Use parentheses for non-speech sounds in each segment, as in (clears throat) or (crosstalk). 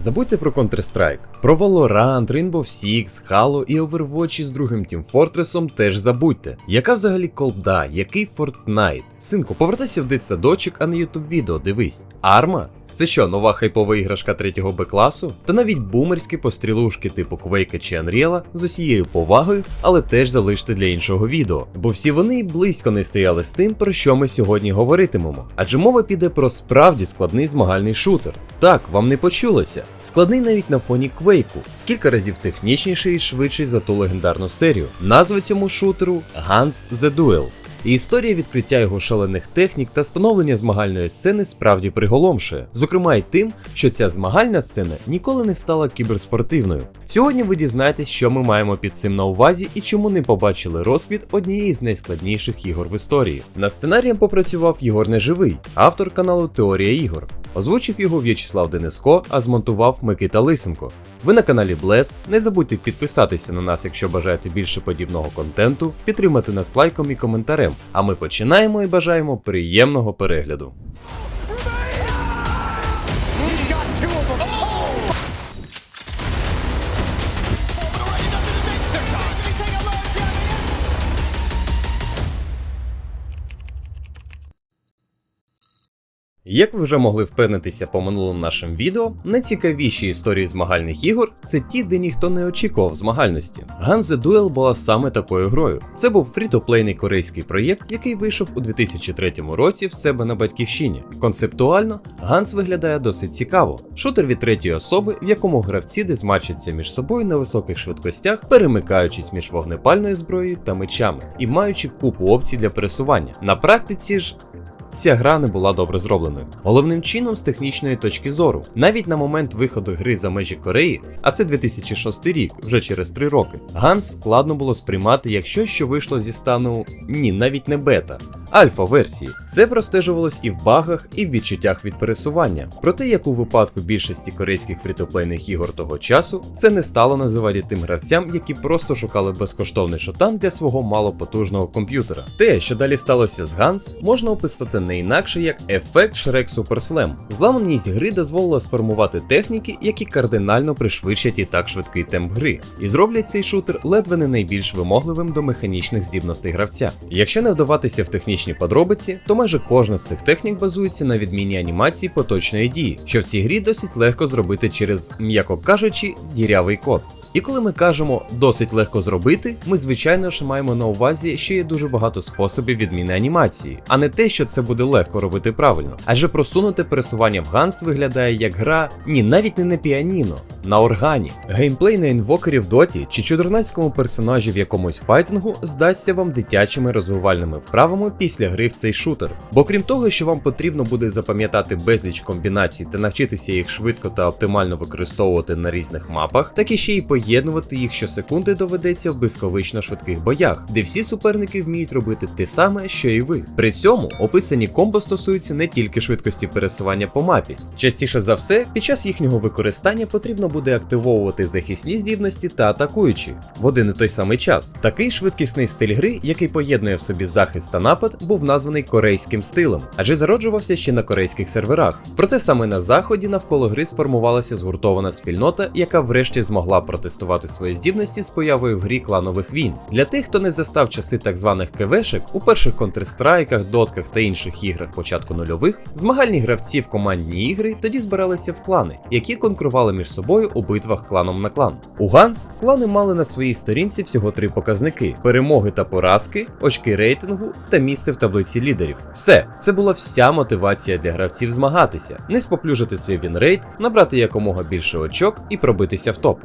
Забудьте про Counter-Strike. Про Valorant, Rainbow Six, Halo і Overwatch з другим Team Fortress теж забудьте. Яка взагалі колда, який Fortnite? Синку, повертайся в дитсадочок, а не ютуб відео дивись. Арма? Це що, нова хайпова іграшка 3 Б класу? Та навіть бумерські пострілушки типу Quake чи Unreal з усією повагою, але теж залиште для іншого відео. Бо всі вони близько не стояли з тим, про що ми сьогодні говоритимемо. Адже мова піде про справді складний змагальний шутер. Так, вам не почулося. Складний навіть на фоні Квейку, в кілька разів технічніший і швидший за ту легендарну серію. Назва цьому шутеру Guns The Duel. І історія відкриття його шалених технік та становлення змагальної сцени справді приголомшує. Зокрема, й тим, що ця змагальна сцена ніколи не стала кіберспортивною. Сьогодні ви дізнаєтесь, що ми маємо під цим на увазі і чому не побачили розквіт однієї з найскладніших ігор в історії. На сценарієм попрацював Єгор Неживий, автор каналу Теорія ігор. Озвучив його В'ячеслав Дениско, а змонтував Микита Лисенко. Ви на каналі Блес. Не забудьте підписатися на нас, якщо бажаєте більше подібного контенту, підтримати нас лайком і коментарем. А ми починаємо і бажаємо приємного перегляду. Як ви вже могли впевнитися по минулим нашим відео, найцікавіші історії змагальних ігор це ті, де ніхто не очікував змагальності. Guns The Duel була саме такою грою. Це був фрітоплейний корейський проєкт, який вийшов у 2003 році в себе на батьківщині. Концептуально Ганс виглядає досить цікаво. Шутер від третьої особи, в якому гравці дезмачаться між собою на високих швидкостях, перемикаючись між вогнепальною зброєю та мечами і маючи купу опцій для пересування. На практиці ж Ця гра не була добре зробленою. Головним чином з технічної точки зору. Навіть на момент виходу гри за межі Кореї, а це 2006 рік, вже через 3 роки, Ганс складно було сприймати як щось, що вийшло зі стану ні, навіть не бета. Альфа-версії. Це простежувалось і в багах, і в відчуттях від пересування. Проте, як у випадку більшості корейських фрітоплейних ігор того часу, це не стало на тим гравцям, які просто шукали безкоштовний шотан для свого малопотужного комп'ютера. Те, що далі сталося з Ганс, можна описати не інакше як ефект Shrek Super Slam. Зламаність гри дозволила сформувати техніки, які кардинально пришвидшать і так швидкий темп гри, і зроблять цей шутер ледве не найбільш вимогливим до механічних здібностей гравця. Якщо не вдаватися в технічні подробиці, то майже кожна з цих технік базується на відміні анімації поточної дії, що в цій грі досить легко зробити через, м'яко кажучи, дірявий код. І коли ми кажемо досить легко зробити, ми звичайно ж маємо на увазі, що є дуже багато способів відміни анімації, а не те, що це буде легко робити правильно. Адже просунуте пересування в Ганс виглядає як гра, ні, навіть не на піаніно, на органі. Геймплей на інвокері в доті чи чудернацькому персонажі в якомусь файтингу здасться вам дитячими розвивальними вправами після гри в цей шутер. Бо крім того, що вам потрібно буде запам'ятати безліч комбінацій та навчитися їх швидко та оптимально використовувати на різних мапах, так і ще й поєднувати їх щосекунди доведеться в близьковично швидких боях, де всі суперники вміють робити те саме, що і ви. При цьому описані комбо стосуються не тільки швидкості пересування по мапі. Частіше за все, під час їхнього використання потрібно буде активовувати захисні здібності та атакуючі в один і той самий час. Такий швидкісний стиль гри, який поєднує в собі захист та напад, був названий корейським стилем, адже зароджувався ще на корейських серверах. Проте саме на заході навколо гри сформувалася згуртована спільнота, яка врешті змогла протестувати свої здібності з появою в грі кланових війн. Для тих, хто не застав часи так званих КВшек, у перших Counter-Strike, дотках та інших іграх початку нульових, змагальні гравці в командні ігри тоді збиралися в клани, які конкурували між собою у битвах кланом на клан. У Ганс клани мали на своїй сторінці всього три показники: перемоги та поразки, очки рейтингу та місце в таблиці лідерів. Все, це була вся мотивація для гравців змагатися, не споплюжити свій вінрейт, набрати якомога більше очок і пробитися в топ.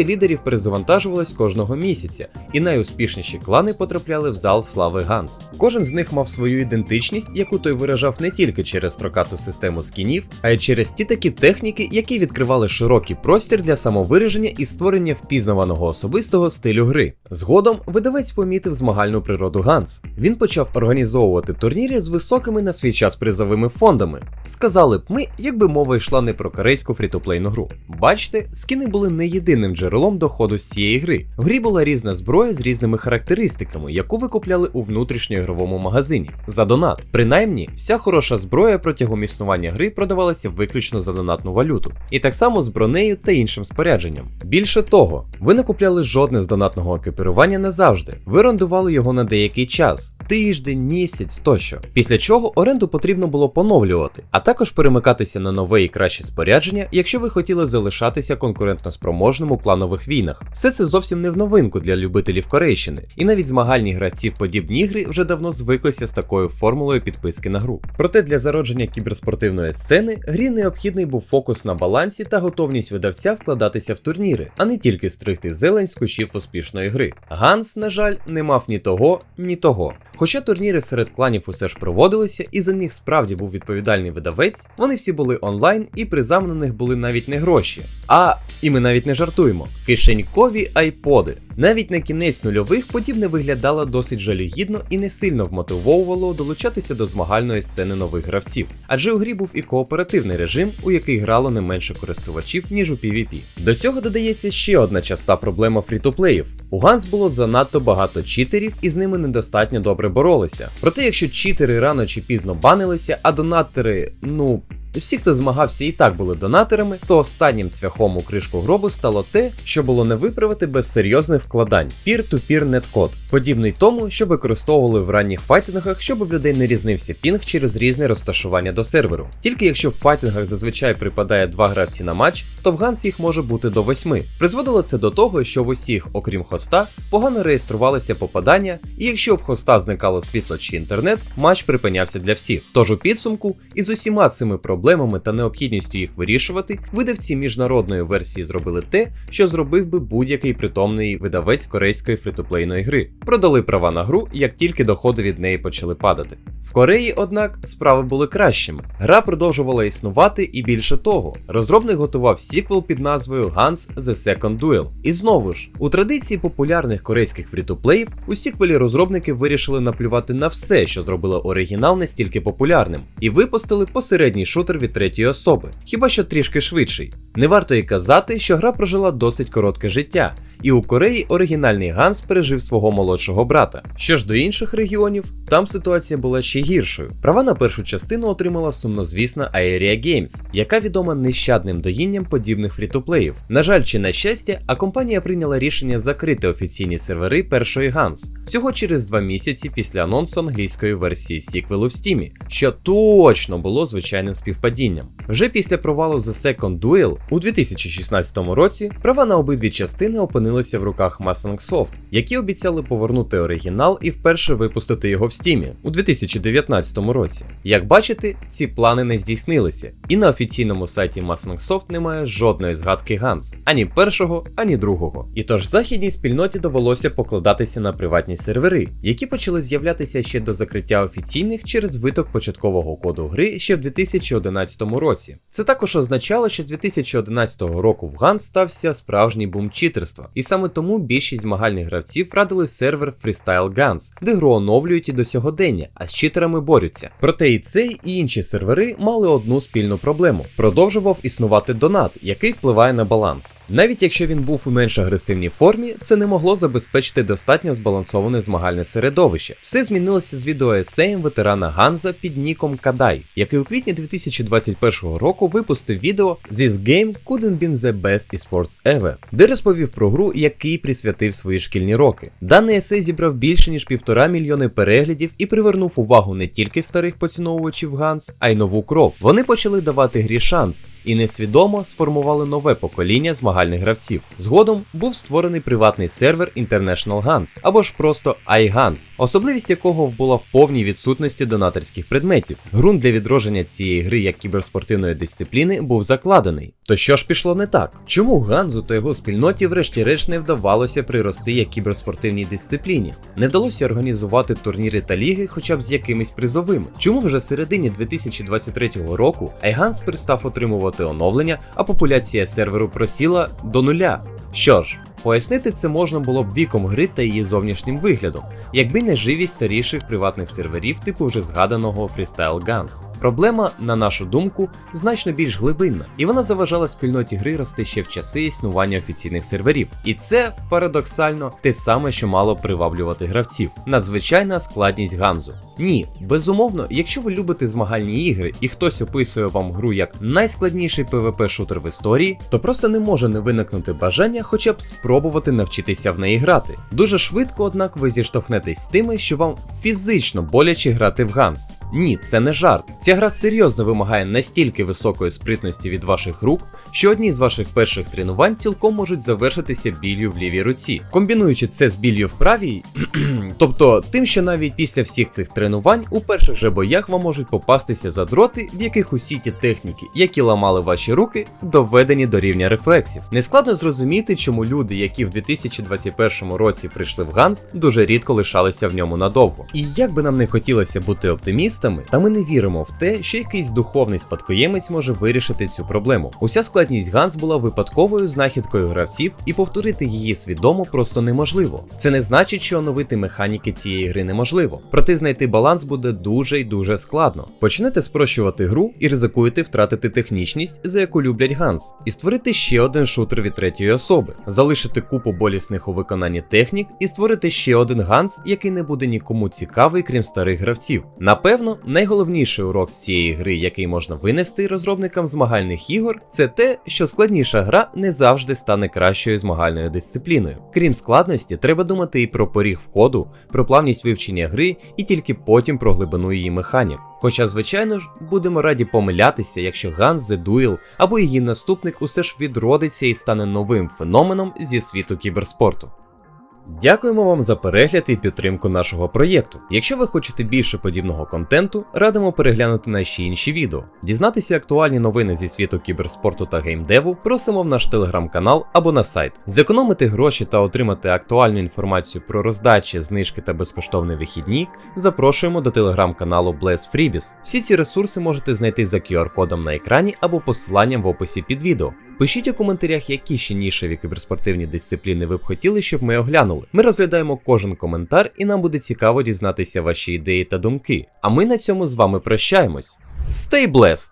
Таблиці лідерів перезавантажувались кожного місяця, і найуспішніші клани потрапляли в зал слави Ганс. Кожен з них мав свою ідентичність, яку той виражав не тільки через строкату систему скінів, а й через ті такі техніки, які відкривали широкий простір для самовираження і створення впізнаваного особистого стилю гри. Згодом видавець помітив змагальну природу Ганс. Він почав організовувати турніри з високими на свій час призовими фондами. Сказали б ми, якби мова йшла не про корейську фрітоплейну гру. Бачите, скіни були не єдиним джерелом доходу з цієї гри. В грі була різна зброя з різними характеристиками, яку ви купляли у внутрішньоігровому магазині за донат. Принаймні, вся хороша зброя протягом існування гри продавалася виключно за донатну валюту, і так само з бронею та іншим спорядженням. Більше того, ви не купляли жодне з донатного екіпірування назавжди. Ви орендували його на деякий час тиждень, місяць тощо. Після чого оренду потрібно було поновлювати, а також перемикатися на нове і краще спорядження, якщо ви хотіли залишатися конкурентноспроможним у кланових війнах. Все це зовсім не в новинку для любителів Корейщини, і навіть змагальні гравці в подібні ігри вже давно звиклися з такою формулою підписки на гру. Проте для зародження кіберспортивної сцени грі необхідний був фокус на балансі та готовність видавця вкладатися в турніри, а не тільки стригти зелень з кущів успішної гри. Ганс, на жаль, не мав ні того, ні того. Хоча турніри серед кланів усе ж проводилися, і за них справді був відповідальний видавець, вони всі були онлайн, і призами на них були навіть не гроші. А і ми навіть не жартуємо. Кишенькові айподи. Навіть на кінець нульових подібне виглядало досить жалюгідно і не сильно вмотивовувало долучатися до змагальної сцени нових гравців, адже у грі був і кооперативний режим, у який грало не менше користувачів, ніж у PvP. До цього додається ще одна часта проблема фрітоплеїв. У Ганс було занадто багато читерів і з ними недостатньо добре боролися. Проте, якщо читери рано чи пізно банилися, а донатори, ну. Всі, хто змагався і так були донаторами, то останнім цвяхом у кришку гробу стало те, що було не виправити без серйозних вкладань peer-to-peer неткод, подібний тому, що використовували в ранніх файтингах, щоб у людей не різнився пінг через різне розташування до серверу. Тільки якщо в файтингах зазвичай припадає два гравці на матч, то в Ганс їх може бути до восьми. Призводило це до того, що в усіх, окрім хоста, погано реєструвалися попадання, і якщо в хоста зникало світло чи інтернет, матч припинявся для всіх. Тож у підсумку, із усіма цими проблемами та необхідністю їх вирішувати, видавці міжнародної версії зробили те, що зробив би будь-який притомний видавець корейської фрітоплейної гри. Продали права на гру, як тільки доходи від неї почали падати. В Кореї, однак, справи були кращими. Гра продовжувала існувати і більше того, розробник готував сіквел під назвою Guns The Second Duel. І знову ж, у традиції популярних корейських фрітоплеїв, у сіквелі розробники вирішили наплювати на все, що зробило оригінал настільки популярним, і випустили посередній шутер від третьої особи, хіба що трішки швидший. Не варто й казати, що гра прожила досить коротке життя. І у Кореї оригінальний Ганс пережив свого молодшого брата. Що ж до інших регіонів, там ситуація була ще гіршою. Права на першу частину отримала сумнозвісна Aeria Games, яка відома нещадним доїнням подібних фрітоплеїв. На жаль, чи на щастя, а компанія прийняла рішення закрити офіційні сервери першої Ганс всього через два місяці після анонсу англійської версії сіквелу в Стімі, що точно було звичайним співпадінням. Вже після провалу The Second Duel у 2016 році права на обидві частини опинилися в руках Mustang Soft, які обіцяли повернути оригінал і вперше випустити його в Стімі у 2019 році. Як бачите, ці плани не здійснилися, і на офіційному сайті Mustang Soft немає жодної згадки Ганс, ані першого, ані другого. І тож західній спільноті довелося покладатися на приватні сервери, які почали з'являтися ще до закриття офіційних через виток початкового коду гри ще в 2011 році. Це також означало, що з 2011 року в Ганс стався справжній бум читерства, і саме тому більшість змагальних гравців радили сервер Freestyle Guns, де гру оновлюють і до сьогодення, а з читерами борються. Проте і цей, і інші сервери мали одну спільну проблему: продовжував існувати донат, який впливає на баланс. Навіть якщо він був у менш агресивній формі, це не могло забезпечити достатньо збалансоване змагальне середовище. Все змінилося з відеоесеєм ветерана Ганза під ніком Кадай, який у квітні 2021 року випустив відео This game couldn't been the best esports ever, де розповів про гру, який присвятив свої шкільні роки. Даний есей зібрав більше ніж півтора мільйони переглядів і привернув увагу не тільки старих поціновувачів Ганс, а й нову кров. Вони почали давати грі шанс і несвідомо сформували нове покоління змагальних гравців. Згодом був створений приватний сервер International Guns або ж просто iGuns, особливість якого була в повній відсутності донаторських предметів. Ґрунт для відродження цієї гри як кіберспортивної дисципліни був закладений. То що ж пішло не так? Чому Ганзу та його спільноті врешті-решт не вдавалося прирости як кіберспортивній дисципліні. Не вдалося організувати турніри та ліги хоча б з якимись призовими. Чому вже середині 2023 року Айганс перестав отримувати оновлення, а популяція серверу просіла до нуля? Що ж, пояснити це можна було б віком гри та її зовнішнім виглядом, якби не живість старіших приватних серверів типу вже згаданого Freestyle Guns. Проблема, на нашу думку, значно більш глибинна, і вона заважала спільноті гри рости ще в часи існування офіційних серверів. І це парадоксально те саме, що мало приваблювати гравців. Надзвичайна складність Ганзу. Ні, безумовно, якщо ви любите змагальні ігри і хтось описує вам гру як найскладніший PvP-шутер в історії, то просто не може не виникнути бажання хоча б спробувати навчитися в неї грати. Дуже швидко, однак, ви зіштовхнетесь з тими, що вам фізично боляче грати в Ганс. Ні, це не жарт. Ця гра серйозно вимагає настільки високої спритності від ваших рук, що одні з ваших перших тренувань цілком можуть завершитися біллю в лівій руці. Комбінуючи це з біллю в правій, (clears throat) тобто тим, що навіть після всіх цих тренувань у перших же боях вам можуть попастися задроти, в яких усі ті техніки, які ламали ваші руки, доведені до рівня рефлексів. Нескладно зрозуміти, чому люди, які в 2021 році прийшли в Ганс, дуже рідко лишалися в ньому надовго. І як би нам не хотілося бути оптимістами, та ми не віримо в те, що якийсь духовний спадкоємець може вирішити цю проблему. Уся складність Ганс була випадковою знахідкою гравців, і повторити її свідомо просто неможливо. Це не значить, що оновити механіки цієї гри неможливо. Проте знайти баланс буде дуже й дуже складно. Почнете спрощувати гру і ризикуєте втратити технічність, за яку люблять Ганс, і створити ще один шутер від третьої особи, залишити купу болісних у виконанні технік і створити ще один Ганс, який не буде нікому цікавий, крім старих гравців. Напевно, найголовніший урок з цієї гри, який можна винести розробникам змагальних ігор, це те, що складніша гра не завжди стане кращою змагальною дисципліною. Крім складності, треба думати і про поріг входу, про плавність вивчення гри і тільки потім про глибину її механік. Хоча, звичайно ж, будемо раді помилятися, якщо Ганс Duel або її наступник усе ж відродиться і стане новим феноменом зі світу кіберспорту. Дякуємо вам за перегляд і підтримку нашого проєкту. Якщо ви хочете більше подібного контенту, радимо переглянути наші інші відео. Дізнатися актуальні новини зі світу кіберспорту та геймдеву просимо в наш телеграм-канал або на сайт. Зекономити гроші та отримати актуальну інформацію про роздачі, знижки та безкоштовні вихідні, запрошуємо до телеграм-каналу Bless Freebies. Всі ці ресурси можете знайти за QR-кодом на екрані або посиланням в описі під відео. Пишіть у коментарях, які ще нішеві кіберспортивні дисципліни ви б хотіли, щоб ми оглянули. Ми розглядаємо кожен коментар, і нам буде цікаво дізнатися ваші ідеї та думки. А ми на цьому з вами прощаємось. Stay blessed!